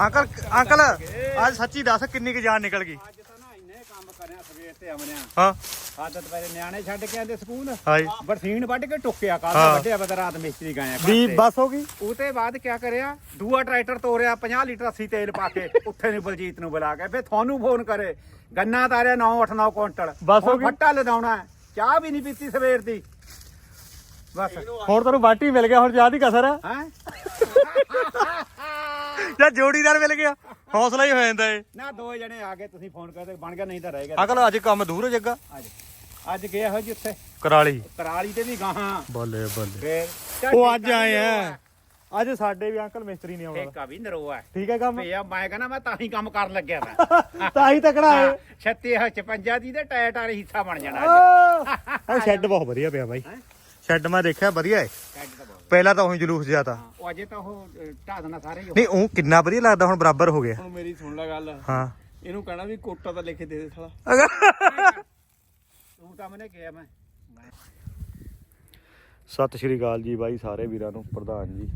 Uncle uncle ਅੱਜ ਸੱਚੀ ਦੱਸ ਕਿੰਨੀ ਕੁ ਜਾਨ ਨਿਕਲ ਗਈ? ਅੱਜ ਤਾਂ ਨਾ ਇੰਨੇ ਕੰਮ ਕਰਿਆ ਸਵੇਰ ਤੇ ਆਵਣਿਆ। ਹਾਂ। ਆਦਤ ਪਹਿਲੇ ਨਿਆਣੇ ਛੱਡ ਕੇ ਆਂਦੇ ਸਕੂਲ। ਹਾਈ ਬਰਸੀਨ ਵੱਢ ਕੇ ਟੁੱਕਿਆ ਕੱਲ ਹਾਂ। ਵੱਢਿਆ ਬਤਾ ਰਾਤ ਮਿਸਤਰੀ ਗਾਇਆ ਵੀ ਬਸ ਹੋ ਗਈ? ਉਤੇ ਬਾਅਦ ਕਿਆ ਕਰਿਆ? ਦੂਆ ਟਰੈਕਟਰ ਤੋਰਿਆ 50 ਲੀਟਰ ਅਸੀਂ ਤੇਲ ਪਾ ਕੇ ਉੱਥੇ ਨੂੰ ਬਲਜੀਤ ਨੂੰ ਬੁਲਾ ਕੇ ਫੇ ਤੁਹਾਨੂੰ ਫੋਨ ਕਰੇ। ਗੰਨਾ ਤਾਰਿਆ 9 8 9 ਕੁਇੰਟਲ। ਬਸ ਹੋ ਗਈ। ਫੱਟਾ ਲਦਾਉਣਾ। ਚਾਹ ਵੀ ਨਹੀਂ ਪੀਤੀ ਸਵੇਰ ਦੀ। ਬਸ। ਹੁਣ ਤੈਨੂੰ ਬਾਟੀ ਮਿਲ ਗਿਆ ਹੁਣ ਚਾਹ ਦੀ ਕਸਰ ਹੈ। ਹੈ? ਜਾਂ ਜੋੜੀਦਾਰ ਮਿਲ ਗਿਆ। ਹੌਸਲਾ ਹੀ ਹੋ ਜਾਂਦਾ ਏ। ਨਾ ਦੋ ਜਣੇ ਆ ਗਏ ਤੁਸੀਂ ਫੋਨ ਕਰਦੇ ਬਣ ਗਿਆ ਨਹੀਂ ਤਾਂ ਰਹਿ ਗਿਆ। ਅੰਕਲ ਅੱਜ ਕੰਮ ਦੂਰ ਹੋ ਜੱਗਾ ਅੱਜ ਅੱਜ ਗਿਆ ਹੋ ਜੀ ਉੱਥੇ। ਕਰਾਲੀ। ਕਰਾਲੀ ਤੇ ਵੀ ਗਾਹਾਂ। ਬੱਲੇ ਬੱਲੇ। ਫੇਰ ਉਹ ਅੱਜ ਆਏ ਆ। ਅੱਜ ਸਾਡੇ ਵੀ ਅੰਕਲ ਮਿਸਤਰੀ ਨਹੀਂ ਆਉਣਾ। ਠੇਕਾ ਵੀ ਨਰੋਆ ਹੈ ਠੀਕ ਹੈ ਕੰਮ? ਪਿਆ ਮੈਂ ਕਹਿੰਦਾ ਮੈਂ ਤਾਂ ਹੀ ਕੰਮ ਕਰਨ ਲੱਗਿਆ ਮੈਂ। ਤਾਂ ਹੀ ਤਕੜਾ ਏ। 36 56 ਦੀ ਤੇ ਟਾਇਟ ਵਾਲੀ ਹਿੱਸਾ ਬਣ ਜਾਣਾ ਅੱਜ। ਆ ਸ਼ੈੱਡ ਬਹੁਤ ਵਧੀਆ ਪਿਆ ਬਾਈ। ਹੈਂ? ਸ਼ੈੱਡ ਮੈਂ ਦੇਖਿਆ ਵਧੀਆ ਬਹੁਤ। ਪਹਿਲਾਂ ਤਾਂ ਉਹੀ ਜਲੂਸ ਜ਼ਿਆਦਾ ਹਾਂ, ਉਹ ਅਜੇ ਤਾਂ ਉਹ ਅ, ਢਾਹ ਦੇਣਾ ਸਾਰੇ ਹੀ ਉਹ। ਨਹੀਂ ਉਹ ਕਿੰਨਾ ਵਧੀਆ ਲੱਗਦਾ ਹੁਣ ਬਰਾਬਰ ਹੋ ਗਿਆ। ਹੁਣ ਮੇਰੀ ਸੁਣ ਲੈ ਗੱਲ। ਹਾਂ। ਇਹਨੂੰ ਕਹਿਣਾ ਵੀ ਕੋਟਾ ਤਾਂ ਲਿਖ ਦੇ ਦੇ ਸਾਲਾ। ਤੂੰ ਤਾਂ ਮੈਨੇ ਕਿਹਾ ਮੈਂ। ਸਤਿ ਸ਼੍ਰੀ ਅਕਾਲ ਜੀ ਬਾਈ ਸਾਰੇ ਵੀਰਾਂ ਨੂੰ ਪ੍ਰਧਾਨ ਜੀ।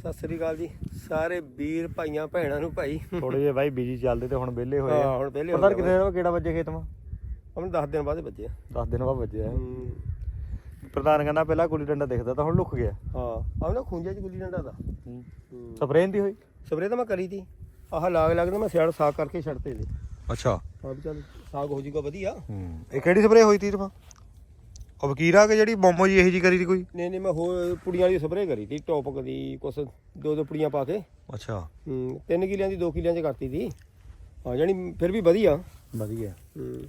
ਸਤਿ ਸ੍ਰੀ ਅਕਾਲ ਜੀ। ਸਾਰੇ ਵੀਰ ਭਾਈਆਂ ਭੈਣਾਂ ਨੂੰ ਭਾਈ। ਥੋੜੇ ਜਿਹਾ ਬਾਈ ਬਿਜ਼ੀ ਚੱਲਦੇ ਤੇ ਹੁਣ ਵਿਹਲੇ ਹੋਏ ਹਾਂ ਆ ਹੁਣ ਪਹਿਲੇ ਪਤਾ ਕਿੰਨੇ ਦਿਨ ਕਿਹੜਾ ਵੱਜੇ ਖੇਤ ਮਾ ਹੁਣ 10 ਦਿਨ ਬਾਅਦ ਬੱਜੇ 10 ਦਿਨ ਬਾਅਦ ਵੱਜਿਆ ਹੂੰ, ਪ੍ਰਧਾਨ ਕਹਿੰਦਾ ਪਹਿਲਾਂ ਗੁੱਲੀ ਡੰਡਾ ਦਿਖਦਾ ਤਾਂ ਹੁਣ ਲੁਕ ਗਿਆ। ਹਾਂ ਆਹ ਨਾ ਖੁੰਝੇ ਚ ਗੁੱਲੀ ਡੰਡਾ ਦਾ। ਸਪਰੇਅ ਦੀ ਹੋਈ? ਸਪਰੇ ਤਾਂ ਮੈਂ ਕਰੀ ਤੀ। ਆਹ ਲਾਗ ਲਾਗ ਨਾ ਮੈਂ ਸਿਆੜ ਸਾਗ ਕਰਕੇ ਛੱਡਤੇ ਨੇ ਅੱਛਾ। ਹਾਂ ਵੀ ਚੱਲ ਸਾਗ ਹੋ ਜੂਗਾ ਵਧੀਆ। ਹੂੰ। ਇਹ ਕਿਹੜੀ ਸਪਰੇਅ ਹੋਈ ਤੀ ਤਮਾ ਉਹ ਵਕੀਰਾ ਕੇ ਜਿਹੜੀ ਬੰਮੋ ਜੀ ਇਹੀ ਜੀ ਕਰੀ ਤੀ ਕੋਈ? ਨਹੀਂ ਨਹੀਂ ਮੈਂ ਹੋਰ ਪੁੜੀਆਂ ਵਾਲੀ ਸਪਰੇ ਕਰੀ ਤੀ ਟੌਪਕ ਦੀ ਕੁਛ ਦੋ ਦੋ ਪੁੜੀਆਂ ਪਾ ਕੇ। ਅੱਛਾ। ਹੂੰ, ਤਿੰਨ ਕਿਲਿਆਂ ਦੀ 2 ਕਿਲਿਆਂ ਚ ਕਰਤੀ ਤੀ। ਹਾਂ ਜਾਨੀ ਫਿਰ ਵੀ ਵਧੀਆ। ਵਧੀਆ। ਹੂੰ।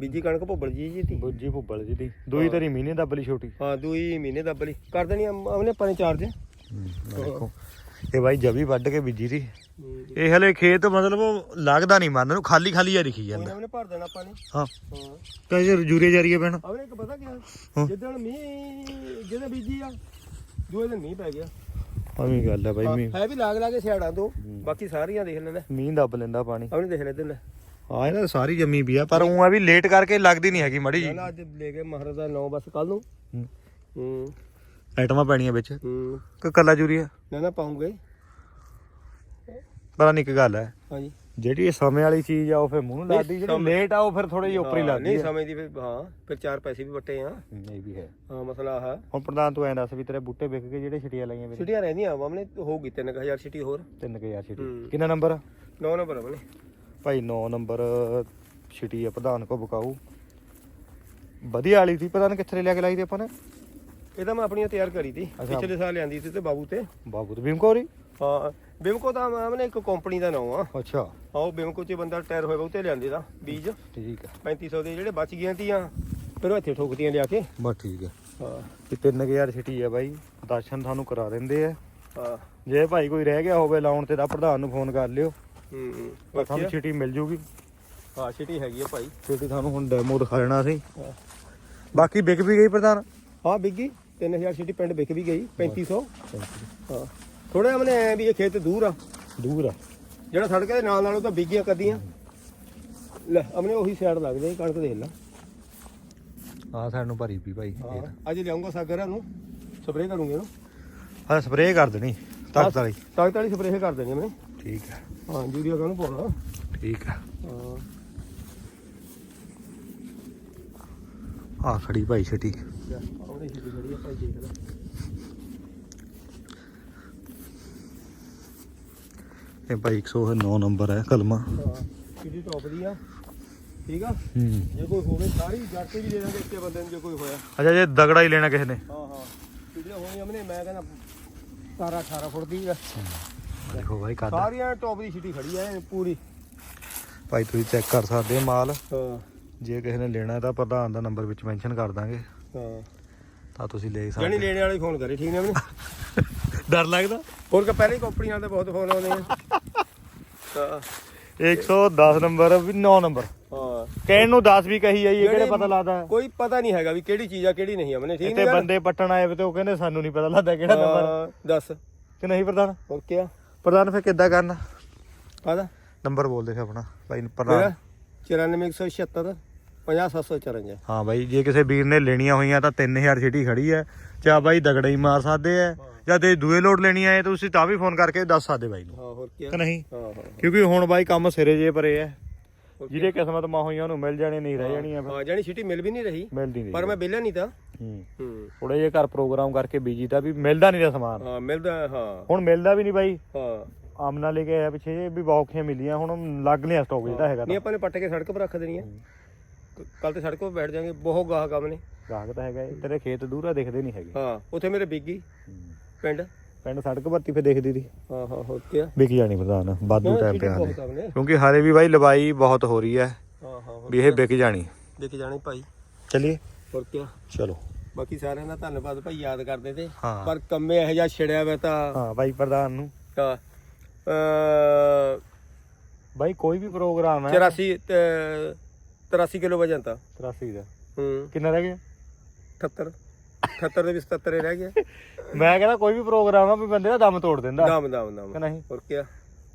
ਬੀਜੀ ਕਣਕ ਭੁੱਬਲ ਜੀ ਜੀ ਤੀ ਬੁੱਜੀ ਭੁੱਬਲ ਜੀ ਦੀ। ਦੂਈ ਤੇਰੀ ਮਹੀਨੇ ਦੱਬਲੀ ਛੋਟੀ। ਹਾਂ ਦੂਈ ਮਹੀਨੇ ਦੱਬਲੀ ਕਰ ਦੇਣੀ ਆਮਨੇ ਆਪਾਂ ਨੇ ਚਾਰਜ ਦੇਖੋ। ਇਹ ਬਾਈ ਜਵੀ ਵੱਢ ਕੇ ਬੀਜੀ ਦੀ। ਇਹ ਹਲੇ ਖੇਤ ਮਤਲਬ ਲੱਗਦਾ ਨਹੀਂ ਮਨ ਨੂੰ ਖਾਲੀ ਖਾਲੀ ਆ ਦਿਖੀ ਜਾਂਦਾ। ਉਹਨੇ ਭਰ ਦੇਣਾ ਆਪਾਂ ਨੇ। ਹਾਂ। ਹਾਂ। ਤਾਂ ਜੇ ਜੂਰੇ ਜਾਰੀਏ ਪੈਣ ਆਵਨੇ ਇੱਕ ਪਤਾ ਕੀ। ਜਿੱਦਣ ਮੀਂਹ ਜਿਹਦੇ ਬੀਜੀ ਆ ਦੂਏ ਦਿਨ ਮੀਂਹ ਪੈ ਗਿਆ। ਆਵੀਂ ਗੱਲ ਆ ਬਾਈ ਮੀਂਹ। ਹੈ ਵੀ ਲਾਗ ਲਾਗੇ ਸਿਆੜਾਂ ਤੋਂ। ਬਾਕੀ ਸਾਰੀਆਂ ਦੇਖ ਲੈਣਾ ਮੀਂਹ ਦੱਬ ਲੈਂਦਾ ਪਾਣੀ। ਆਵਨੇ ਦੇਖ ਲੈ ਦਿਨ ਹਾਂ ਇਹਨਾਂ ਸਾਰੀ ਜੰਮੀ ਵੀ ਆ ਪਰ ਉਹ ਆ ਵੀ ਲੇਟ ਕਰਕੇ ਲੱਗਦੀ ਨਹੀਂ ਹੈਗੀ ਮੜੀ ਜੀ ਨਾ ਅੱਜ ਲੈ ਕੇ ਮਹਾਰਾਜ ਦਾ 9 ਬਸ ਕੱਲ ਨੂੰ। ਹੂੰ। ਹੂੰ। ਆਈਟਮਾਂ ਪੈਣੀਆਂ ਵਿੱਚ। ਹੂੰ। ਕਿ ਕੱਲਾ ਜੂਰੀਆ ਨਾ ਨਾ ਪਾਉਂਗੇ। ਪਤਾ ਨਹੀਂ ਕੀ ਗੱਲ ਹੈ। ਹਾਂਜੀ। ਜਿਹੜੀ ਇਹ ਸਮੇਂ ਵਾਲੀ ਚੀਜ਼ ਆ ਉਹ ਫਿਰ ਮੂੰਹ ਨੂੰ ਲੱਗਦੀ ਜਿਹੜੀ ਸਮੇਂ- ਲੇਟ ਆ ਉਹ ਫਿਰ ਥੋੜੀ ਜਿਹੀ ਉੱਪਰ ਹੀ ਲੱਗਦੀ ਨਹੀਂ ਹੈ। ਸਮਝਦੀ ਫਿਰ ਹਾਂ ਫਿਰ ਚਾਰ ਪੈਸੇ ਵੀ ਵੱਟੇ ਆ। ਇਹ ਵੀ ਹੈ। ਹਾਂ ਮਸਲਾ ਆ ਹੁਣ ਪ੍ਰਧਾਨ ਤੂੰ ਐਂ ਦੱਸ ਵੀ ਤੇਰੇ ਬੂਟੇ ਵਿਕ ਗਏ ਜਿਹੜੇ ਛਟੀਆਂ ਲਾਈਆਂ ਮੇਰੇ ਛੁੱਟੀਆਂ ਰਹਿੰਦੀਆਂ ਆਮਨੇ ਹੋਊਗੀ 3000 ਛੁੱਟੀ ਹੋਰ। 3000 ਛਟੀ। ਕਿੰਨਾ ਨੰਬਰ ਆ? 9 ਨੰਬਰ ਆਮਨੇ ਭਾਈ 9 ਨੰਬਰ ਛਟੀ ਆ ਪ੍ਰਧਾਨ ਕੋ ਬਕਾਊ। ਵਧੀਆ ਵਾਲੀ ਸੀ ਪ੍ਰਧਾਨ ਕਿੱਥੇ ਲਿਆ ਕੇ ਲਾਈ ਤੇ ਆਪਾਂ ਨੇ। ਇਹ ਤਾਂ ਮੈਂ ਆਪਣੀਆਂ ਤਿਆਰ ਕਰੀ ਤੀ। ਪਿਛਲੇ ਸਾਲ ਲਿਆਂਦੀ ਸੀ ਤੇ ਬਾਬੂ ਤੇ। ਬਾਬੂ ਤੇ ਭੀਮਕੌਰੀ ਹਾਂ ਬਿਮਕੋ ਤਾਂ ਆਮਨੇ ਇੱਕ ਕੰਪਨੀ ਦਾ ਨਾਮ ਆ। ਅੱਛਾ। ਹਾਂ ਉਹ ਬਿਮਕੋ ਚ ਬੰਦਾ ਟਾਇਰ ਹੋਇਆ ਬਹੁਤੇ ਲਿਆਂਦੇ ਦਾ ਬੀਜ। ਠੀਕ ਆ। 3500 ਦੇ ਜਿਹੜੇ ਬਚ ਗਈਆਂ ਤੀਆਂ ਫਿਰ ਉਹ ਇੱਥੇ ਠੋਕਤੀਆਂ ਲਿਆ ਕੇ। ਬਸ ਠੀਕ ਆ। ਹਾਂ। ਤੇ 3000 ਛਟੀ ਆ ਬਾਈ ਦਰਸ਼ਨ ਤੁਹਾਨੂੰ ਕਰਾ ਦਿੰਦੇ ਆ। ਹਾਂ। ਜੇ ਭਾਈ ਕੋਈ ਰਹਿ ਗਿਆ ਹੋਵੇ ਲਾਉਣ ਤੇ ਤਾਂ ਪ੍ਰਧਾਨ ਨੂੰ ਫੋਨ ਕਰ ਲਿਓ। ਹੂੰ ਹੂੰ। ਤੁਹਾਨੂੰ ਬਾਕੀ ਛਟੀ ਮਿਲ ਜੂਗੀ। ਹਾਂ ਛਿੱਟੀ ਹੈਗੀ ਆ ਭਾਈ। ਛੇਤੀ ਤੁਹਾਨੂੰ ਹੁਣ ਡੈਮੋ ਦਿਖਾ ਦੇਣਾ ਅਸੀਂ। ਹਾਂ। ਬਾਕੀ ਵਿਕ ਵੀ ਗਈ ਪ੍ਰਧਾਨ? ਹਾਂ ਬਿੱਗੀ 3000 ਛਿੱਟੀ ਪਿੰਡ ਵਿਕ ਵੀ ਗਈ 3500 ਹਾਂ। ਥੋੜਾ ਆਮਨੇ ਐ ਵੀ ਇਹ ਖੇਤ ਦੂਰ ਆ। ਦੂਰ ਆ। ਜਿਹੜਾ ਸੜਕ ਦੇ ਨਾਲ ਨਾਲੋਂ ਤਾਂ ਬਿੱਗੀਆਂ ਕੱਦੀਆਂ। ਲੈ ਆਮਨੇ ਉਹੀ ਸਾਈਡ ਲੱਗਦੇ ਕਣਕ ਦੇਖ ਲੈ। ਆ ਸਾਨੂੰ ਭਰੀ ਪਈ ਭਾਈ ਹਾਂ ਅੱਜ ਲਿਆਉਂਗਾ ਸਾਗਰ ਨੂੰ ਸਪਰੇਅ ਕਰੂੰਗੇ ਇਹਨੂੰ। ਹਾਂ ਸਪਰੇਅ ਕਰ ਦੇਣੀ ਤਾਕਤ ਵਾਲੀ। ਤਾਕਤ ਵਾਲੀ ਸਪਰੇਅ ਕਰ ਦੇਣੀ ਮੈਂ ਠੀਕ ਆ। ਹਾਂ ਯੂਰੀਆ ਕਾਹਨੂੰ ਪਾਉਣਾ। ਠੀਕ ਆ। ਹਾਂ। ਆ ਖੜੀ ਭਾਈ ਛਟੀ ਆਉਣੀ ਛਿੱਟੀ ਖੜੀ ਆ ਭਾਈ ਦੇਖ ਲੈ। ਇਹ ਭਾਈ 109 ਨੰਬਰ ਹੈ ਕਲਮਾ। ਹਾਂ ਕਿਹਦੀ ਟੌਪ ਦੀ ਆ? ਠੀਕ ਆ? ਹੂੰ। ਜੇ ਕੋਈ ਹੋਵੇ ਸਾਰੀ ਜੱਟ ਵੀ ਦੇ ਦਾਂਗੇ ਇੱਕੇ ਬੰਦੇ ਨੂੰ ਜੇ ਕੋਈ ਹੋਇਆ। ਅੱਛਾ ਜੇ ਦਗੜਾ ਹੀ ਲੈਣਾ ਕਿਸੇ ਨੇ। ਹਾਂ ਹਾਂ। ਕਿਹੜੀਆਂ ਹੋਣੀਆਂ ਮਨੇ ਮੈਂ ਕਹਿੰਦਾ 17 18 ਫੁੱਟ ਦੀ ਆ। ਦੇਖੋ ਭਾਈ ਕੱਦ। ਸਾਰੀਆਂ ਟੌਪ ਦੀ ਛਿੱਟੀ ਖੜੀ ਇਹ ਪੂਰੀ। ਭਾਈ ਤੁਸੀਂ ਚੈੱਕ ਕਰ ਸਕਦੇ ਹੋ ਮਾਲ। ਹਾਂ। ਜੇ ਕਿਸੇ ਨੇ ਲੈਣਾ ਤਾਂ ਪ੍ਰਧਾਨ ਦਾ ਨੰਬਰ ਵਿੱਚ ਮੈਂਸ਼ਨ ਕਰ ਦਾਂਗੇ। ਹਾਂ। ਤਾਂ ਤੁਸੀਂ ਲੈ ਜਣੀ ਸਕਦੇ ਲੈਣੇ ਵਾਲੇ ਫੋਨ ਕਰੇ ਠੀਕ ਨੇ ਮਨੇ ਡਰ ਲੱਗਦਾ? ਹੋਰ ਕਿ ਪਹਿਲੇ ਕੰਪਨੀ ਵਾਲੇ ਤਾਂ ਬਹੁਤ ਫੋਨ ਆਉਂਦੇ ਆ। ਹਾਂ। 110 ਨੰਬਰ ਵੀ 9 ਨੰਬਰ ਹਾਂ। ਕਹਿਣ ਨੂੰ 10 ਵੀ ਕਹੀ ਜਾਈਏ ਕਿਹੜੇ ਪਤਾ ਲੱਗਦਾ ਕੋਈ ਪਤਾ ਨਹੀਂ ਹੈਗਾ ਵੀ ਕਿਹੜੀ ਚੀਜ਼ ਆ ਕਿਹੜੀ ਨਹੀਂ ਆ ਮਨੇ ਠੀਕ ਇੱਥੇ ਨਹੀਂ ਬੰਦੇ ਪੱਟਣ ਆਏ ਤੇ ਉਹ ਕਹਿੰਦੇ ਸਾਨੂੰ ਨਹੀਂ ਪਤਾ ਲੱਗਦਾ ਕਿਹੜਾ ਨੰਬਰ ਦੱਸ। ਕਿ ਨਹੀਂ ਪ੍ਰਧਾਨ? ਹੋਰ ਕੀ ਆ ਪ੍ਰਧਾਨ ਫਿਰ ਕਿੱਦਾਂ ਕਰਨਾ? ਕਾਹਦਾ? ਨੰਬਰ ਬੋਲ ਦੇ ਫਿਰ ਆਪਣਾ ਭਾਈ ਮੇਰਾ ਪ੍ਰਧਾਨ 94176 50754 ਹਾਂ ਬਾਈ ਜੇ ਕਿਸੇ ਵੀਰ ਨੇ ਲੈਣੀਆਂ ਹੋਈਆਂ ਤਾਂ 3000 ਛਿਟੀ ਖੜੀ ਹੈ ਚਾ ਬਾਈ ਦਗੜਾ ਹੀ ਮਾਰ ਸਕਦੇ ਆ ਜਾਂ ਤੇ ਦੂਏ ਲੋਡ ਲੈਣੀ ਆਏ ਤੁਸੀਂ ਤਾਂ ਵੀ ਫੋਨ ਕਰਕੇ ਦੱਸ ਸਕਦੇ ਬਾਈ ਨੂੰ। ਹਾਂ ਹੋਰ ਕੀ ਕਿ ਨਹੀਂ? ਹਾਂ ਹਾਂ ਕਿਉਂਕਿ ਹੁਣ ਬਾਈ ਕੰਮ ਸਿਰੇ ਜੇ ਪਰੇ ਐ ਜਿਹਦੇ ਕਿਸਮਤ ਮਾ ਹੋਈਆਂ ਉਹਨੂੰ ਮਿਲ ਜਾਣੇ ਨਹੀਂ ਰਹਿ ਜਾਣੀਆਂ ਫਿਰ। ਹਾਂ ਜਾਨੀ ਛਿੱਟੀ ਮਿਲ ਵੀ ਨਹੀਂ ਰਹੀ ਮਿਲਦੀ ਨਹੀਂ ਪਰ ਮੈਂ ਵਿਹਲਾ ਨਹੀਂ ਤਾਂ। ਹੂੰ। ਹੂੰ। ਥੋੜੇ ਜਿਹਾ ਘਰ ਪ੍ਰੋਗਰਾਮ ਕਰਕੇ ਬੀਜੀ ਤਾਂ ਵੀ ਮਿਲਦਾ ਨਹੀਂ ਦਾ ਸਮਾਨ। ਹਾਂ ਮਿਲਦਾ ਹਾਂ। ਹੁਣ ਮਿਲਦਾ ਵੀ ਨਹੀਂ ਬਾਈ। ਹਾਂ। ਆਮਨਾ ਲੈ ਕੇ ਆਇਆ ਪਿੱਛੇ ਵੀ ਬੌਖੀਆਂ ਮਿਲੀਆਂ ਹੁਣ ਲੱਗ ਲਿਆ ਸਟਾਕ ਜਿਹੜਾ ਹੈਗਾ ਨਹੀਂ ਆਪਾਂ ਨੇ ਪੱਟ ਕੇ ਸੜਕ 'ਤੇ ਰੱਖ ਦੇਣੀ ਹੈ। ਕੱਲ ਤੇ ਸੜਕ 'ਤੇ ਬੈਠ ਜਾਾਂਗੇ ਬਹੁਤ ਗਾਹ ਕੰਮ ਨੇ। ਗਾਹਕ ਤਾਂ ਹੈਗਾ ਇਹ, ਤੇਰੇ ਖੇਤ ਦੂਰਾ ਦਿਖਦੇ ਨਹੀਂ ਹੈਗੇ। ਹਾਂ ਉੱਥੇ ਮੇਰੇ ਬਿੱਗੀ ਪਿੰਡ। ਪਿੰਡ ਸੜਕ ਭਰਤੀ ਫੇ ਦੇਖਦੀ ਦੀ ਹਾਂ ਹਾਂ ਵਿਕ ਜਾਣੀ ਪ੍ਰਧਾਨ ਵਾਧੂ ਟਾਈਮ ਪਿਆ ਨੇ। ਕਿਉਂਕਿ ਹਾਰੇ ਵੀ ਬਾਈ ਲਵਾਈ ਬਹੁਤ ਹੋ ਰਹੀ ਹੈ ਹਾਂ ਹਾਂ ਹੋਰ ਵੀ ਇਹ ਵਿਕ ਜਾਣੀ। ਦੇਖ ਜਾਣੀ ਭਾਈ। ਚਲਿਏ। ਹੋਰ ਕੀ ਚਲੋ। ਬਾਕੀ ਸਾਰਿਆਂ ਦਾ ਧੰਨਵਾਦ ਭਾਈ ਯਾਦ ਕਰਦੇ ਤੇ। ਪਰ ਕੰਮੇ ਇਹੋ ਜਿਹਾ ਛਿੜਿਆ ਵਾ ਤਾਂ ਹਾਂ ਬਾਈ ਪ੍ਰਧਾਨ ਨੂੰ। ਅਹ, ਬਾਈ ਕੋਈ ਵੀ ਪ੍ਰੋਗਰਾਮ ਹੈ। 84 ਤੇ 83 ਕਿਲੋ ਵਜਨ ਤਾਂ। 83 ਦਾ। ਹੂੰ। ਕਿੰਨਾ ਰਹਿ ਗਿਆ? 78 78 ਦੇ ਵੀ 77 ਹੀ ਰਹਿ ਗਿਆ ਮੈਂ ਕਹਿੰਦਾ ਕੋਈ ਵੀ ਪ੍ਰੋਗਰਾਮ ਆ ਵੀ ਬੰਦੇ ਦਾ ਦਮ ਤੋੜ ਦਿੰਦਾ। ਨਾਮ ਨਾਮ ਨਾਮ ਕਿ ਨਹੀਂ? ਹੋਰ ਕੀ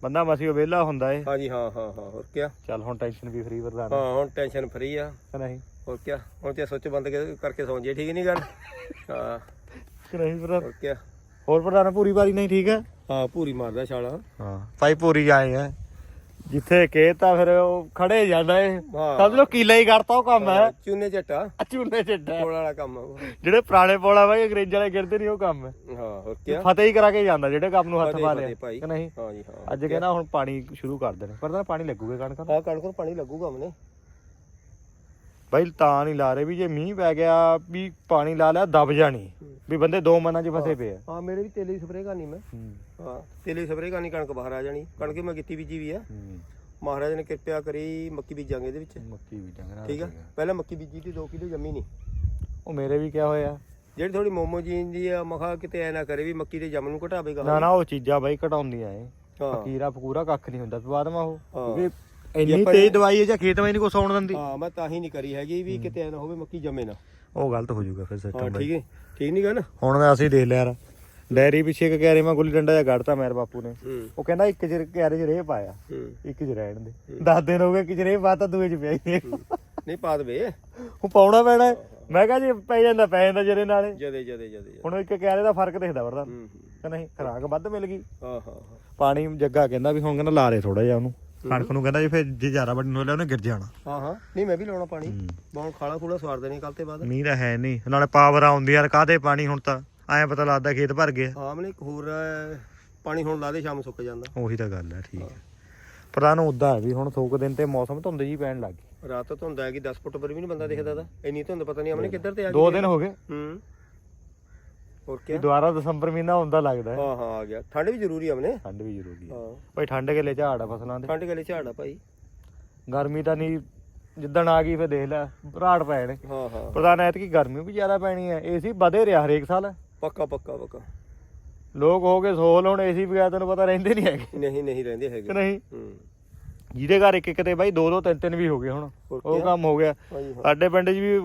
ਬੰਦਾ ਮਸੀ ਉਹ ਵਿਹਲਾ ਹੁੰਦਾ ਏ। ਹਾਂਜੀ ਹਾਂ ਹਾਂ ਹਾਂ। ਹੋਰ ਕੀ ਚੱਲ ਹੁਣ ਟੈਨਸ਼ਨ ਵੀ ਫ੍ਰੀ ਪ੍ਰਧਾਨ ਹਾਂ ਹੁਣ ਟੈਨਸ਼ਨ ਫਰੀ ਆ। ਕਿ ਨਹੀਂ? ਹੋਰ ਕੀ ਹੁਣ ਤੇ ਸੁੱਚ ਬੰਦ ਕਰਕੇ ਸੌਂ ਜੇ ਠੀਕ ਨਹੀਂ ਗੱਲ? ਹਾਂ। ਕਿ ਨਹੀਂ ਹੋਰ ਕੀ ਹੋਰ ਪ੍ਰਧਾਨ ਪੂਰੀ ਵਾਰੀ ਨਹੀਂ ਠੀਕ ਹੈ? ਹਾਂ ਪੂਰੀ ਮਾਰਦਾ ਛਾਲਾ। ਹਾਂ ਭਾਈ ਪੂਰੀ ਆਏ ਆ। ਜਿੱਥੇ ਕਹਿਤਾ ਫਿਰ ਉਹ ਖੜੇ ਜਾਂਦਾ ਏ ਹਾਂ। ਸਮਝ ਲਓ ਕੀਲਾ ਹੀ ਕਰਤਾ ਉਹ ਕੰਮ ਹੈ। ਚੂਨੇ ਜੱਟਾ ਚੂਨੇ ਚੱਡਾ ਕੋਲ ਵਾਲਾ ਕੰਮ ਆ ਉਹ। ਜਿਹੜੇ ਪੁਰਾਣੇ ਪੋਲਾ ਬਾਈ ਅੰਗਰੇਜ਼ਾਂ ਵਾਲੇ ਗਿਰਦੇ ਨਹੀਂ ਉਹ ਕੰਮ। ਹੈ ਹਾਂ ਹੋਰ ਕੀ ਫਤਿਹ ਹੀ ਕਰਾ ਕੇ ਜਾਂਦਾ ਜਿਹੜੇ ਕੰਮ ਨੂੰ ਹੱਥ ਪਾ ਲਿਆ ਭਾਈ। ਕਿ ਨਹੀਂ? ਹਾਂ ਅੱਜ ਕਹਿੰਦਾ ਹੁਣ ਪਾਣੀ ਸ਼ੁਰੂ ਕਰ ਦੇਣੇ। ਪਰ ਤਾਂ ਪਾਣੀ ਲੱਗੂਗਾ ਕਣਕ ਨੂੰ। ਹਾਂ ਕਣਕ ਨੂੰ ਪਾਣੀ ਲੱਗੂਗਾ ਮਨੇ ਬਾਈ ਤਾਂ ਨਹੀਂ ਲਾ ਰਹੇ ਵੀ ਜੇ ਮੀਂਹ ਪੈ ਗਿਆ ਵੀ ਪਾਣੀ ਲਾ ਲਿਆ ਦਬ ਜਾਣੀ। ਵੀ ਬੰਦੇ ਦੋ ਮਨਾਂ 'ਚ ਫਸੇ ਪਏ ਆ। ਹਾਂ ਮੇਰੇ ਵੀ ਤੇਲੇ ਦੀ ਸਪਰੇਅ ਕਰਨੀ ਮੈਂ। ਹਾਂ। ਤੇਲੇ ਦੀ ਸਪਰੇਅ ਕਰਨੀ ਕਣਕ ਬਾਹਰ ਆ ਜਾਣੀ। ਕਣਕ ਮੈਂ ਕੀਤੀ ਬੀਜੀ ਵੀ ਆ। ਮਹਾਰਾਜ ਨੇ ਕਿਰਪਾ ਕਰੀ ਮੱਕੀ ਬੀਜਾਂਗੇ ਇਹਦੇ ਵਿੱਚ। ਮੱਕੀ ਚੰਗਣਾ ਠੀਕ ਆ? ਪਹਿਲਾਂ ਮੱਕੀ ਬੀਜੀ ਤੇ 2 ਕਿਲੋ ਜੰਮੀ ਨਹੀਂ। ਉਹ ਮੇਰੇ ਵੀ ਕਿਆ ਹੋਇਆ। ਜਿਹੜੀ ਥੋੜੀ ਮੋਮੋ ਜੀ ਦੀ ਆ ਮਖਾ ਕਿਤੇ ਐ ਨਾ ਕਰੇ ਵੀ ਮੱਕੀ ਦੇ ਜੰਮ ਨੂੰ ਘਟਾਵੇਗਾ ਨਾ ਨਾ ਉਹ ਚੀਜ਼ਾਂ ਬਾਈ ਘਟਾਉਂਦੀਆਂ ਹਾਂ। ਫਕੀਰਾ ਫਕੂਰਾ ਕੱਖ ਨਹੀਂ ਹੁੰਦਾ ਬਾਅਦ ਮਾ ਉਹ। ਕਿਉਂਕਿ ਇੰਨੀ ਤੇਜ਼ ਦਵਾਈ ਹੈ ਜਾਂ ਖੇਤ ਵਿੱਚ ਨਹੀਂ ਕੋ ਸੌਣ ਦਿੰਦੀ? ਹਾਂ ਮੈਂ ਤਾਂ ਹੀ ਨਹੀਂ ਕਰੀ ਹੈਗੀ ਵੀ ਕਿਤੇ ਐ ਨਾ ਹੋਵੇ ਮੱਕੀ ਜੰਮੇ ਨਾ। ਉਹ ਗਲਤ ਹੋ ਜਾਊਗਾ ਫਿਰ ਹਾਂ ਸਿਸਟਮ ਠੀਕ ਹੈ। ਠੀਕ ਨਹੀਂ ਗਾ ਨਾ ਹੁਣ ਮੈਂ ਅਸੀਂ ਦੇਖ ਲਿਆ ਯਾਰ। ਡੈਰੀ ਪਿੱਛੇ ਇੱਕ ਕੈਰੇ ਮੈਂ ਗੁੱਲੀ ਡੰਡਾ ਜਾਂ ਕੱਢਤਾ ਮੇਰੇ ਬਾਪੂ ਨੇ। ਹੂੰ। ਉਹ ਕਹਿੰਦਾ ਇੱਕ ਚ ਕੈਰੇ ਚ ਰੇਹ ਪਾਇਆ। ਹੂੰ। ਇੱਕ ਚ ਰਹਿਣ ਦੇ। 10 ਦਿਨ ਹੋ ਗਏ ਕਿ ਚ ਰੇਹ ਪਾਤਾ ਦੂਏ ਚ ਪਿਆ ਹੀ ਨਹੀਂ। ਨਹੀਂ ਪਾ ਦੇਵੇ। ਉਹ ਪਾਉਣਾ ਪੈਣਾ। ਹੈ। ਮੈਂ ਕਿਹਾ ਜੇ ਪੈ ਜਾਂਦਾ ਪੈ ਜਾਂਦਾ ਜਰੇ ਨਾਲੇ। ਜਦੇ ਜਦੇ ਜਦੇ ਹੁਣ ਇੱਕ ਕੈਰੇ ਦਾ ਫ਼ਰਕ ਦਿਖਦਾ ਵਰਦਾ। ਹੂੰ ਹੂੰ। ਕਿ ਨਹੀਂ ਖਰਾਕ ਵੱਧ ਮਿਲ ਗਈ। ਹਾਂ ਹਾਂ ਪਾਣੀ ਜੱਗਾ ਕਹਿੰਦਾ ਵੀ ਹੁਣ ਕਹਿੰਦਾ ਲਾ ਦੇ ਥੋੜਾ ਜਿਹਾ ਉਹਨੂੰ। ਕਣਕ ਨੂੰ ਕਹਿੰਦਾ ਜੇ ਫਿਰ ਜੇ ਜ਼ਿਆਦਾ ਵੱਡੀ ਹੋ ਲਿਆ ਉਹਨੇ ਗਿਰ ਜਾਣਾ। ਹਾਂ ਹਾਂ। ਨਹੀਂ ਮੈਂ ਵੀ ਲਾਉਣਾ ਪਾਣੀ। ਬਹੁਤ ਖਾਲਾ ਖੂਲਾ ਸਵਾਰ ਦੇਣੀ ਕੱਲ ਤੇ ਬਾਅਦ। ਮੀਂਹ ਤਾਂ ਹੈ ਨਹੀਂ। ਨਾਲੇ ਪਾਵਰ ਆਉਂਦੀ ਯਾਰ ਕਾਹਦੇ ਪਾਣੀ ਹੁਣ ਤਾਂ? ਐਂ ਪਤਾ ਲੱਗਦਾ ਖੇਤ ਭਰ ਗਿਆ। ਹਾਂ ਮਨੇ ਇੱਕ ਹੋਰ ਹੈ, ਪਾਣੀ ਹੁਣ ਲਾ ਦੇ ਸ਼ਾਮ ਸੁੱਕ ਜਾਂਦਾ। ਉਹੀ ਤਾਂ ਗੱਲ ਹੈ ਠੀਕ ਹੈ। ਪਰ ਨੂੰ ਉਦਾਂ ਹੈ ਵੀ ਹੁਣ ਥੋਕ ਦਿਨ ਤੇ ਮੌਸਮ ਧੁੰਦ ਜੀ ਪੈਣ ਲੱਗ ਗਈ। ਰਾਤ ਧੁੰਦ ਹੈਗੀ 10 ਫੁੱਟ ਪਰ ਵੀ ਨਹੀਂ ਬੰਦਾ ਦਿਖਦਾ ਤਾਂ। ਇੰਨੀ ਧੁੰਦ ਪਤਾ ਨਹੀਂ ਆਮਨੇ ਕਿੱਧਰ ਤੇ ਆ ਗਈ ਦੋ ਦਿਨ ਹੋ ਗਏ। ਹੂੰ। ਹੋਰ ਕੀ ਦੁਬਾਰਾ ਦਸੰਬਰ ਮਹੀਨਾ ਹੁੰਦਾ ਲੱਗਦਾ ਹੈ। ਹਾਂ ਹਾਂ ਆ ਗਿਆ। ਠੰਡ ਵੀ ਜ਼ਰੂਰੀ ਆ ਆਮਨੇ ਠੰਡ ਵੀ ਜ਼ਰੂਰੀ ਹੈ। ਹਾਂ। ਭਾਈ ਠੰਡ ਕੇ ਲੈ ਝਾੜ ਆ ਫਸਲਾਂ ਦੇ। ਠੰਡ ਗਲੇ ਝਾੜ ਆ ਭਾਈ। ਗਰਮੀ ਤਾਂ ਨਹੀਂ ਜਿੱਦਣ ਆ ਗਈ ਫਿਰ ਦੇਖ ਲੈ ਰਾੜ ਪੈਣੇ ਹਾਂ ਹਾਂ। ਪ੍ਰਧਾਨ ਐਤਕੀ ਗਰਮੀ ਵੀ ਜ਼ਿਆਦਾ ਪੈਣੀ ਹੈ। ਏਸੀ ਵਧੇ ਰਿਹਾ ਹਰੇਕ ਸਾਲ। ਪੱਕਾ ਪੱਕਾ ਪੱਕਾ। ਲੋਕ ਹੋ ਗਏ ਸੋਲ ਹੁਣ ਏਸੀ ਬਗੈਰ ਤੈਨੂੰ ਪਤਾ ਰਹਿੰਦੇ ਨਹੀਂ ਹੈਗੇ। ਨਹੀਂ ਨਹੀਂ ਰਹਿੰਦੇ ਕਿ ਹੈਗੇ ਨਹੀਂ? ਹੂੰ। ਜਿਹਦੇ ਘਰ ਇੱਕ ਇੱਕ ਤੇ ਬਾਈ ਦੋ ਦੋ ਤਿੰਨ ਤਿੰਨ ਵੀ ਹੋ ਗਏ ਹੁਣ। ਹੋਰ ਉਹ? ਕੰਮ ਹੋ ਗਿਆ। ਸਾਡੇ ਪਿੰਡ 'ਚ ਵੀ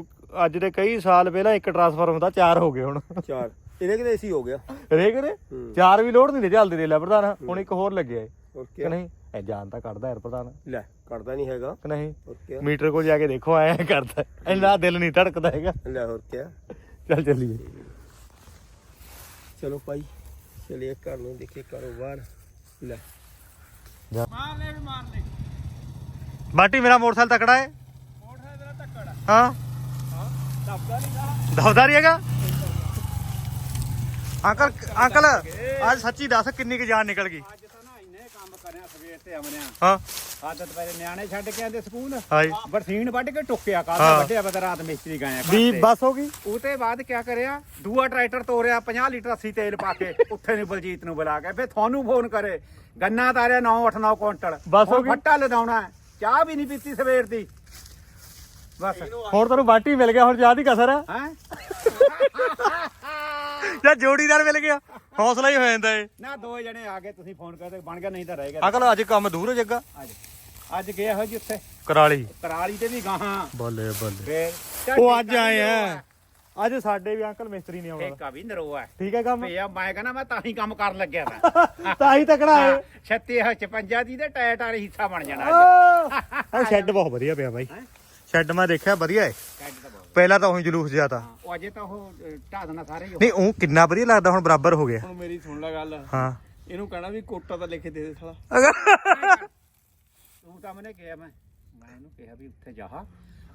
ਅੱਜ ਦੇ ਕਈ ਸਾਲ ਪਹਿਲਾਂ ਇੱਕ ਟਰਾਂਸਫਾਰਮਰ ਦਾ ਚਾਰ ਹੋ ਗਏ ਹੁਣ। ਚਾਰ। ਇਹਦੇ ਕਿਤੇ ਏਸੀ ਹੋ ਗਿਆ। ਰੇਕ ਦੇ ਹੂੰ। ਚਾਰ ਵੀ ਲੋਡ ਨਹੀਂ ਦੇ ਚੱਲਦੇ ਦੇ ਲੈ ਪ੍ਰਧਾਨ। ਹੁਣ ਇੱਕ ਹੋਰ ਲੱਗਿਆ ਏ। ਕਿ? ਨਹੀਂ? ਐ ਜਾਨ ਤਾਂ ਕੱਢਦਾ ਯਾਰ ਪ੍ਰਧਾਨ। ਲੈ ਕੱਢਦਾ ਨਹੀਂ ਹੈਗਾ। ਕਿ ਨਹੀਂ? ਹੋਰ ਕੀ? ਮੀਟਰ ਕੋਲ ਜਾ ਕੇ ਦੇਖੋ ਐ ਕਰਦਾ। ਇੰਨਾ ਦਿਲ ਨਹੀਂ ਧੜਕਦਾ ਹੈਗਾ। ਲੈ ਹੋਰ ਕੀ? ਚੱਲ ਚੱਲੀਏ। ਚਲੋ ਭਾਈ ਚਲਿਏ ਘਰ ਨੂੰ ਦੇਖੇ ਕਾਰੋਬਾਰ। ਲੈ। ਮਾਰ ਲੈ ਵੀ ਮਾਰ ਲੈ ਬਾਟੀ ਮੇਰਾ ਮੋਟਰਸਾਈਕਲ ਤਕੜਾ ਹੈ ਮੋਟਰ ਤੇਰਾ ਟੱਕੜ ਹਾਂ? ਹਾਂ ਦੱਬਦਾ ਨਹੀਂ ਹੈਗਾ? ਅੰਕਲ ਅੰਕਲ ਅੱਜ ਸੱਚੀ ਦੱਸ ਕਿੰਨੀ ਕੁ ਜਾਨ ਨਿਕਲ ਗਈ? ਅੱਜ ਤਾਂ ਨਾ ਇੰਨੇ ਕੰਮ ਕਰਿਆ ਸਵੇਰ ਤੇ ਆਮਣਿਆ ਹਾਂ। ਆਦਤ ਪੈ ਨਿਆਣੇ ਛੱਡ ਕੇ ਆਂਦੇ ਸਕੂਲ। ਹਾਈ ਬਰਸੀਨ ਵੱਢ ਕੇ ਟੁੱਕਿਆ ਕੱਲ ਹਾਂ। ਵੱਢਿਆ ਪਤਾ ਰਾਤ ਮਿਸਤਰੀ ਗਾਇਆ ਵੀ ਬਸ ਹੋ ਗਈ? ਉਤੇ ਬਾਅਦ ਕਿਆ ਕਰਿਆ? ਦੂਆ ਟਰੈਕਟਰ ਤੋਰਿਆ 50 ਲੀਟਰ 80 ਤੇਲ ਪਾ ਕੇ ਉੱਥੇ ਨੂੰ ਬਲਜੀਤ ਨੂੰ ਬੁਲਾ ਕੇ ਫੇ ਤੁਹਾਨੂੰ ਫੋਨ ਕਰੇ। ਗੰਨਾ ਤਾਰਿਆ 9 8 9 ਕੁਇੰਟਲ। ਬਸ ਹੋ ਹੁਣ ਗਈ। ਫੱਟਾ ਲਦਾਉਣਾ ਹੈ। ਚਾਹ ਵੀ ਨਹੀਂ ਪੀਤੀ ਸਵੇਰ ਦੀ। ਬਸ। ਹੁਣ ਤੈਨੂੰ ਬਾਟੀ ਮਿਲ ਗਿਆ ਹੁਣ ਚਾਹ ਦੀ ਕਸਰ ਹੈ। ਹੈ? ਜਾਂ ਜੋੜੀਦਾਰ ਮਿਲ ਗਿਆ। ਹੌਸਲਾ ਹੀ ਹੋ ਜਾਂਦਾ ਏ। ਨਾ ਦੋ ਜਣੇ ਆ ਗਏ ਤੁਸੀਂ ਫੋਨ ਕਰਦੇ ਬਣ ਗਿਆ ਨਹੀਂ ਤਾਂ ਰਹਿ ਗਿਆ। ਅੰਕਲ ਅੱਜ ਕੰਮ ਦੂਰ ਹੋ ਜੱਗਾ? ਅੱਜ ਅੱਜ ਗਏ ਹੋ ਜੀ ਉੱਥੇ। ਕਰਾਲੀ। ਕਰਾਲੀ ਤੇ ਵੀ ਗਾਹਾਂ। ਬੱਲੇ ਬੱਲੇ। ਉਹ ਅੱਜ ਆਏ ਆ। ਅੱਜ ਸਾਡੇ ਵੀ ਅੰਕਲ ਮਿਸਤਰੀ ਨਹੀਂ ਆਉਣਾ। ਠੇਕਾ ਵੀ ਨਰੋਆ ਹੈ। ਠੀਕ ਹੈ ਕੰਮ? ਭਈਆ ਮੈਂ ਕਹਿੰਦਾ ਮੈਂ ਤਾਂ ਹੀ ਕੰਮ ਕਰਨ ਲੱਗਿਆ ਤਾਂ। ਤਾਂ ਹੀ ਤਕੜਾ ਏ 36 56 ਦੀ ਤੇ ਟਾਇਟ ਵਾਲੀ ਹਿੱਸਾ ਬਣ ਜਾਣਾ ਅੱਜ। ਆ ਸ਼ੈੱਡ ਬਹੁਤ ਵਧੀਆ ਪਿਆ ਬਾਈ। ਹੈਂ? ਸ਼ੈੱਡ ਮੈਂ ਦੇਖਿਆ ਵਧੀਆ ਬਹੁਤ ਪਹਿਲਾਂ ਤਾਂ ਉਹੀ ਜਲੂਸ ਜਿਆ ਤਾ। ਉਹ ਅਜੇ ਤਾਂ ਉਹ ਅ, ਢਾਹ ਦੇਣਾ ਸਾਰੇ ਹੀ ਉਹ। ਨਹੀਂ ਉਹ ਕਿੰਨਾ ਵਧੀਆ ਲੱਗਦਾ ਹੁਣ ਬਰਾਬਰ ਹੋ ਗਿਆ। ਹੁਣ ਮੇਰੀ ਸੁਣ ਲੈ ਗੱਲ। ਹਾਂ। ਇਹਨੂੰ ਕਹਿਣਾ ਵੀ ਕੋਟਾ ਤਾਂ ਲਿਖ ਕੇ ਦੇ ਦੇ ਸਾਲਾ। ਤੂੰ ਤਾਂ ਮੈਨੇ ਕਿਹਾ ਮੈਂ ਮੈਂ ਇਹਨੂੰ ਕਿਹਾ ਵੀ ਉੱਥੇ ਜਾ।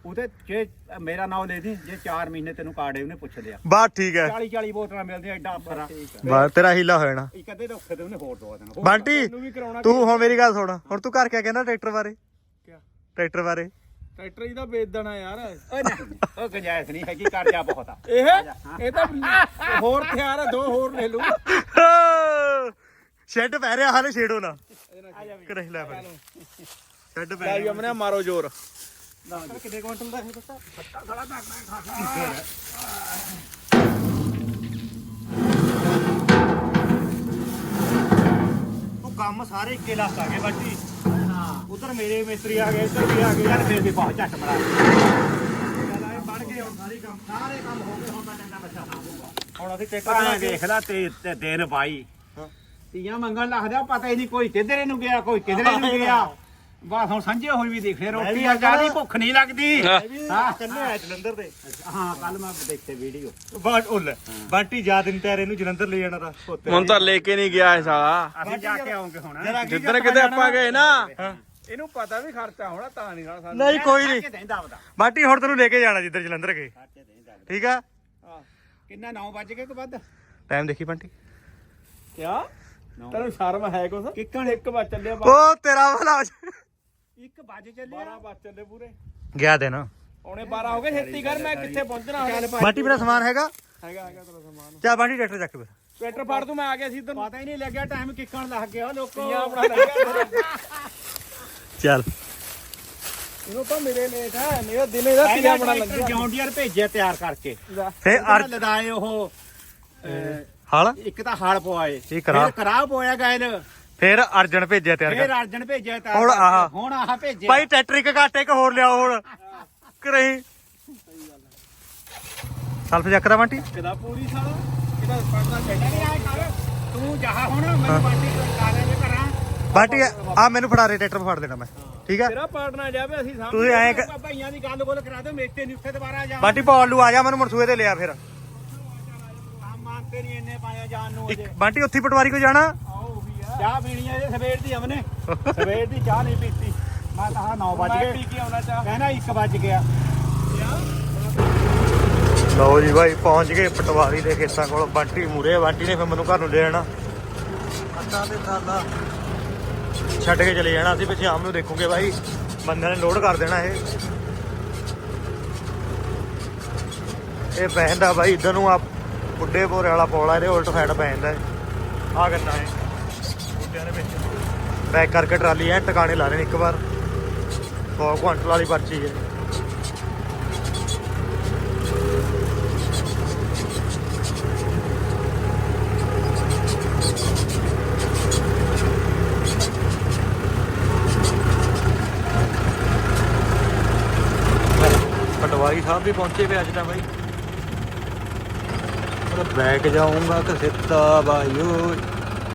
ਉਹਦੇ ਜੇ ਮੇਰਾ ਨਾਮ ਲੈ ਦੀ ਜੇ 4 ਮਹੀਨੇ ਤੈਨੂੰ ਕਾਰਡ ਉਹਨੇ ਪੁੱਛ ਲਿਆ। ਬਸ ਠੀਕ ਹੈ। 40 40 ਬੋਤਲਾਂ ਮਿਲਦੀਆਂ ਐਡਾ ਅਫਸਰ ਆ ਬਸ ਤੇਰਾ ਹੀਲਾ ਹੋ ਜਾਣਾ। ਇੱਕ ਅੱਧੇ ਉੱਥੇ ਤੇ ਉਹਨੇ ਹੋਰ ਦਵਾ ਦੇਣਾ। ਬੰਟੀ ਤੂੰ ਹੁਣ ਮੇਰੀ ਗੱਲ ਸੁਣ। ਹੁਣ ਤੂੰ ਘਰ ਕਿਆ ਕਹਿੰਦਾ ਟਰੈਕਟਰ ਬਾਰੇ? ਕਿਆ? ਟਰੈਕਟਰ ਬਾਰੇ। ਟਰੈਕਟਰ ਹੀ ਤਾਂ ਵੇਚ ਦੇਣਾ ਯਾਰ। ਓਏ ਨਹੀਂ, ਉਹ ਗੁੰਜਾਇਸ਼ ਨਹੀਂ ਹੈਗੀ ਕਰਜ਼ਾ ਬਹੁਤ ਆ। ਇਹ? ਇਹ ਤਾਂ ਹੋਰ ਹਥਿਆਰ ਆ ਦੋ ਹੋਰ ਲੈ ਲੂ ਸ਼ੈੱਡ ਪੈ ਰਿਹਾ ਹਾਲੇ ਛੇੜੋ ਨਾ। ਕਰੇ ਲੈ ਫਿਰ ਸ਼ੈੱਡ ਪੈ ਲੈ ਵੀ ਰਿਹਾ ਅਮਨੇ ਮਾਰੋ ਜ਼ੋਰ। ਕਿੰਨੇ ਕੁਇੰਟਲ ਦਾ ਹੈ ਦੱਸਾ ਤੂੰ ਕੰਮ ਸਾਰੇ ਇੱਕੇ ਲੱਖ ਆ ਗਏ ਬਾਟੀ ਹਾਂ ਉਧਰ ਮੇਰੇ ਮਿਸਤਰੀ ਆ ਗਏ ਇੱਧਰ ਵੀ ਆ ਗਏ ਯਾਰ ਫੇਰ ਵੀ ਬਹੁਤ ਝੱਟ ਮਰਾ ਬਣ ਗਏ ਹੁਣ ਸਾਰੇ ਕੰਮ। ਸਾਰੇ ਕੰਮ ਹੋ ਗਏ ਹੁਣ ਤਾਂ ਡੰਡਾ ਬੱਚਾ ਸਾਂਭੂਗਾ ਹੁਣ ਅਸੀਂ ਟਰੈਕਟਰ ਪਾਣਾ ਬਣਾ ਕੇ ਦੇਖ ਲੈ ਤੇ ਤੇ ਦਿਨ ਬਾਈ। ਹਾਂ। ਤੀਆਂ ਮੰਗਣ ਲੱਗਦਾ ਪਤਾ ਹੀ ਨਹੀਂ ਕੋਈ ਕਿਧਰੇ ਨੂੰ ਗਿਆ ਕੋਈ ਕਿਧਰੇ ਨੂੰ ਗਿਆ। ਬਸ ਹੁਣ ਸੰਜੇ ਹੋਈ ਵੀ ਦੇਖ ਲੈ ਰੋਟੀ ਆ ਜਿਆਦੀ ਭੁੱਖ ਨਹੀਂ ਲੱਗਦੀ? ਹਾਂ। ਕੰਨੇ ਆਇਆ ਜਲੰਧਰ ਦੇ। ਹਾਂ ਕੱਲ ਮੈਂ ਦੇਖੇ ਵੀਡੀਓ ਬਾਟ ਉੱਲ ਬਾਟੀ ਜਾ ਦਿਨ ਤੇਰੇ ਨੂੰ ਜਲੰਧਰ ਲੈ ਜਾਣਾ ਦਾ ਹੁਣ ਤਾਂ ਲੈ ਕੇ ਨਹੀਂ ਗਿਆ ਇਹ ਸਾਲਾ। ਅਸੀਂ ਜਾ ਕੇ ਆਉਂਗੇ ਹੁਣ। ਜਿੱਦਣ ਕਿਤੇ ਆਪਾਂ ਗਏ ਨਾ। ਇਹਨੂੰ ਪਤਾ ਵੀ ਖਰਚਾ ਹੋਣਾ ਤਾਂ ਨਹੀਂ ਨਾਲ ਸਾਨੂੰ। ਨਹੀਂ ਕੋਈ ਨਹੀਂ। ਬਾਟੀ ਹੁਣ ਤੈਨੂੰ ਲੈ ਕੇ ਜਾਣਾ ਜਿੱਧਰ ਜਲੰਧਰ ਗਏ। ਖਰਚੇ ਦੇਂਦਾ ਠੀਕ ਆ? ਕਿੰਨਾ 9 ਵੱਜ ਗਏ ਕਿ ਵੱਧ? ਟਾਈਮ ਦੇਖੀ ਬੰਟੀ। ਕਿਆ? ਤੈਨੂੰ ਸ਼ਰਮ ਹੈ ਕੁਛ? ਕਿੱਕਣ ਇੱਕ ਵਾਰ ਚੱਲਿਆ ਉਹ ਤੇਰਾ ਭਲਾ 1 ਵੱਜ ਚੱਲਿਆ। 12 ਵਾਰ ਚੱਲੇ ਪੂਰੇ। ਗਿਆ ਦਿਨ। ਪੌਣੇ 12 ਹੋ ਗਏ ਛੇਤੀ ਕਰ ਮੈਂ ਕਿੱਥੇ ਪਹੁੰਚਣਾ ਹੁਣ? ਬਾਟੀ ਮੇਰਾ ਸਮਾਨ ਹੈਗਾ? ਹੈਗਾ ਹੈਗਾ ਤੇਰਾ ਸਮਾਨ। ਚਾ ਬਾਟੀ ਟਰੈਕਟਰ ਚੱਕ ਫਿਰ। ਟਰੈਕਟਰ ਫੜ ਤੂੰ ਮੈਂ ਆ ਗਿਆ ਸੀ ਇੱਧਰ ਨੂੰ। ਪਤਾ ਹੀ ਨਹੀਂ ਲੱਗਿਆ ਟਾਈਮ ਕਿੱਕਣ ਲੱਗ ਗਿਆ ਲੋਕੋ। ਲੱਗਿਆ। ਚੱਲ। ਇਹਨੂੰ ਤਾਂ ਮੇਰੇ ਲੇਟ ਹੈ ਮੇਰਾ ਦਿਨੇ ਦਾ ਤੀਆਂ ਬਣਾ ਲੱਗਿਆ। ਜੌਂਡੀਅਰ ਭੇਜਿਆ ਤਿਆਰ ਕਰਕੇ। ਫੇ ਅਰ ਲਦਾਏ ਉਹ ਅਹ, ਹਾਲ? ਇੱਕ ਤਾਂ ਹਲ ਪਵਾਏ। ਇਹ ਕਰਾ। ਫਿਰ ਕਰਾ ਪਵਾਇਆ ਗਾਇਲ। ਫਿਰ ਅਰਜਨ ਭੇਜਿਆ ਤਿਆਰ ਫਿਰ ਕਰ। ਅਰਜਨ ਭੇਜਿਆ ਤਿਆਰ ਹੁਣ। ਆਹ। ਹੁਣ ਆਹ ਭੇਜਿਆ। ਭਾਈ ਟਰੈਕਟਰ ਇੱਕ ਘੱਟ ਇੱਕ ਹੋਰ ਲਿਆਓ ਹੁਣ। ਕਰਹੀਂ ਸਲਫ ਚੱਕਦਾ ਬੰਟੀ। ਕਿਦਾ ਪੂਰੀ ਸਾਲਾ। ਇਹਦਾ ਪੜਨਾ ਚਾਹੀਦਾ ਨਹੀਂ ਆਏ ਕਰ ਤੂੰ ਜਾ ਹੁਣ ਮੈਨੂੰ ਬਾਟੀ ਕਰਾਂ। ਬਾਟੀ ਆ ਮੈਨੂੰ ਫੜਾ ਰੇ ਟਰੈਕਟਰ ਫੜ ਦੇਣਾ ਮੈਂ। ਠੀਕ ਆ? ਤੇਰਾ ਪਾਰਟਨਰ ਜਾਵੇ ਅਸੀਂ ਸਾਹਮਣੇ ਤੁਸੀਂ ਐਂ ਕ- ਭਾਈਆਂ ਦੀ ਗੱਲ ਬੋਲ ਕਰਾ ਦਿਓ ਮੇਤੇ ਨਹੀਂ ਉੱਥੇ ਦੁਬਾਰਾ ਜਾ ਬਾਟੀ ਪਾਲ ਨੂੰ ਆ ਜਾ ਮੈਨੂੰ ਮਨਸੂਏ ਤੇ ਲਿਆ ਫਿਰ। ਆ ਮੰਗਤੇ ਨਹੀਂ ਇੰਨੇ ਪਾਇਆ ਜਾਣ ਨੂੰ ਅਜੇ। ਇੱਕ ਬਾਟੀ ਉੱਥੀ ਪਟਵਾਰੀ ਕੋ ਜਾਣਾ? ਆਓ ਵੀ ਆ। ਚਾਹ ਪੀਣੀ ਹੈ ਇਹ ਸਵੇਰ ਦੀ ਅਮਨੇ ਸਵੇਰ ਦੀ ਚਾਹ ਨਹੀਂ ਪੀਤੀ। ਮੈਂ ਤਾਂ 9 ਵਜ ਗਏ। ਪੀ ਕੇ ਆਉਣਾ ਚਾਹ। ਕਹਿੰਦਾ 1 ਵਜ ਗਿਆ। ਲਓ ਜੀ ਭਾਈ ਪਹੁੰਚ ਗਏ ਪਟਵਾਰੀ ਦੇ ਖੇਤਾਂ ਕੋਲ। ਬੰਟੀ ਮੂਰੇ ਬੰਟੀ ਨੇ ਫਿਰ ਮੈਨੂੰ ਘਰ ਨੂੰ ਲੈ ਜਾਣਾ ਅੱਧਾ ਤੇ ਸਾਲਾ ਛੱਡ ਕੇ ਚਲੇ ਜਾਣਾ, ਅਸੀਂ ਫਿਰ ਸ਼ਾਮ ਨੂੰ ਦੇਖੋਗੇ ਬਾਈ। ਬੰਦਿਆਂ ਨੇ ਲੋਡ ਕਰ ਦੇਣਾ ਇਹ। ਇਹ ਪੈਂਦਾ ਬਾਈ, ਇਧਰ ਨੂੰ ਆ ਬੁੱਢੇ ਬੋਰੇ ਵਾਲਾ ਪੋਲਾ ਇਹਦੇ ਉਲਟ ਸਾਈਡ ਪੈ ਜਾਂਦਾ ਆ ਗੰਨਾ ਹੈ ਬੁੱਢਿਆਂ ਦੇ ਵਿੱਚ। ਬੈਕ ਕਰਕੇ ਟਰਾਲੀ ਐ ਟਿਕਾਣੇ ਲਾ ਰਹੇ ਨੇ ਇੱਕ ਵਾਰ। 100 ਕੁਆਂਟਲ ਵਾਲੀ ਪਰਚੀ ਹੈ ਪਟਵਾਰੀ ਸਾਹਿਬ ਵੀ ਪਹੁੰਚੇ ਪਏ ਅੱਜ ਤਾਂ ਬਾਈ। ਮੈਂ ਬੈਕ ਜਾਊਂਗਾ ਕਿ ਸਿੱਧਾ ਬਾਈਓ